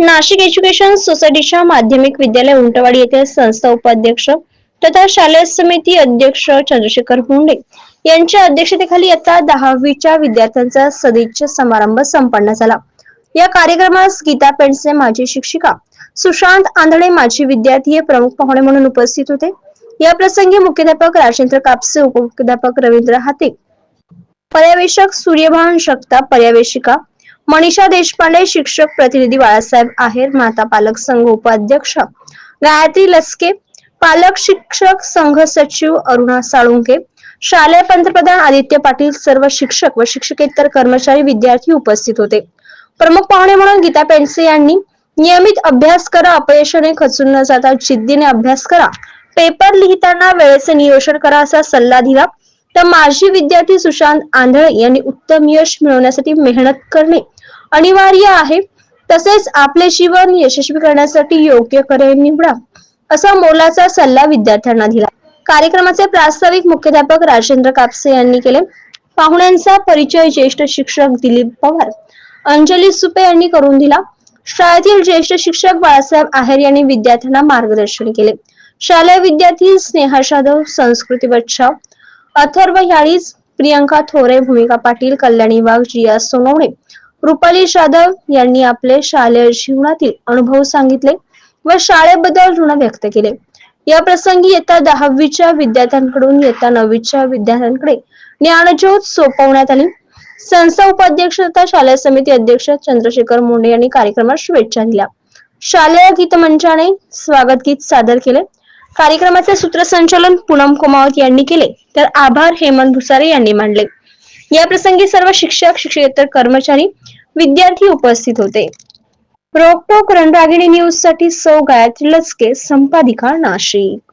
Nashik education सोसायटीच्या माध्यमिक विद्यालय उंटवाडी येथील संस्था उपाध्यक्ष तथा शालेय समिती अध्यक्ष चंद्रशेखर मुंडे यांच्या अध्यक्षतेखाली आता दहावीच्या विद्यार्थ्यांचा सदिच्छा समारंभ संपन्न झाला. या कार्यक्रमास गीता पेंडसे माजी शिक्षिका सुशांत आंधळे माजी विद्यार्थी हे प्रमुख पाहुणे म्हणून उपस्थित होते. या प्रसंगी मुख्याध्यापक राजेंद्र कापसे उपमुख्याध्यापक रवींद्र हाते पर्यवेक्षक सूर्यभान शकता पर्यवेक्षिका मनीषा देशपांडे शिक्षक प्रतिनिधी बाळासाहेब आहेर माता पालक संघ उपाध्यक्ष गायत्री लसके पालक शिक्षक संघ सचिव अरुणा साळुंके शालेय पंतप्रधान आदित्य पाटील सर्व शिक्षक व शिक्षकेतर कर्मचारी विद्यार्थी उपस्थित होते. प्रमुख पाहुणे म्हणून गीता पेंडसे यांनी नियमित अभ्यास करा अपयशाने खचून न जाता जिद्दीने अभ्यास करा. पेपर लिहिताना वेळेचे नियोजन करा असा सल्ला दिला. तर माजी विद्यार्थी सुशांत आंधळे यांनी उत्तम यश मिळवण्यासाठी मेहनत करणे अनिवार्य आहे. तसेच आपले जीवन यशस्वी करण्यासाठी योग्य करे निवडा असा मोलाचा सल्ला विद्यार्थ्यांना दिला. कार्यक्रमाचे प्रास्ताविक मुख्याध्यापक राजेंद्र कापसे यांनी केले. पाहुण्यांचा परिचय ज्येष्ठ शिक्षक दिलीप पवार अंजली सुपे यांनी करून दिला. शाळेतील ज्येष्ठ शिक्षक बाळासाहेब आहेर यांनी विद्यार्थ्यांना मार्गदर्शन केले. शालेय विद्यार्थी स्नेहा जाधव संस्कृती बच्चाव अथर्व याळीज प्रियंका थोरे भूमिका पाटील कल्याणी वाघ जिया सोनवणे रुपाली जाधव यांनी आपले शालेय जीवनातील अनुभव सांगितले व शाळेबद्दल ऋण व्यक्त केले. या प्रसंगी येत्या दहावीच्या विद्यार्थ्यांकडून येत्या नववीच्या विद्यार्थ्यांकडे ज्ञानज्योत सोपवण्यात आली. संस्था उपाध्यक्ष तथा शालेय समिती अध्यक्ष चंद्रशेखर मुंडे यांनी कार्यक्रमात शुभेच्छा दिल्या. शालेय गीत मंचाने स्वागत गीत सादर केले. कार्यक्रमाचे सूत्रसंचालन पूनम कुमावत यांनी केले. तर आभार हेमंत भुसारे यांनी मांडले या प्रसंगी सर्व शिक्षक शिक्षकेतर कर्मचारी विद्यार्थी उपस्थित होते. रोकटोक रणरागिणी न्यूजसाठी सौ गायत्री लचके संपादिका नाशिक.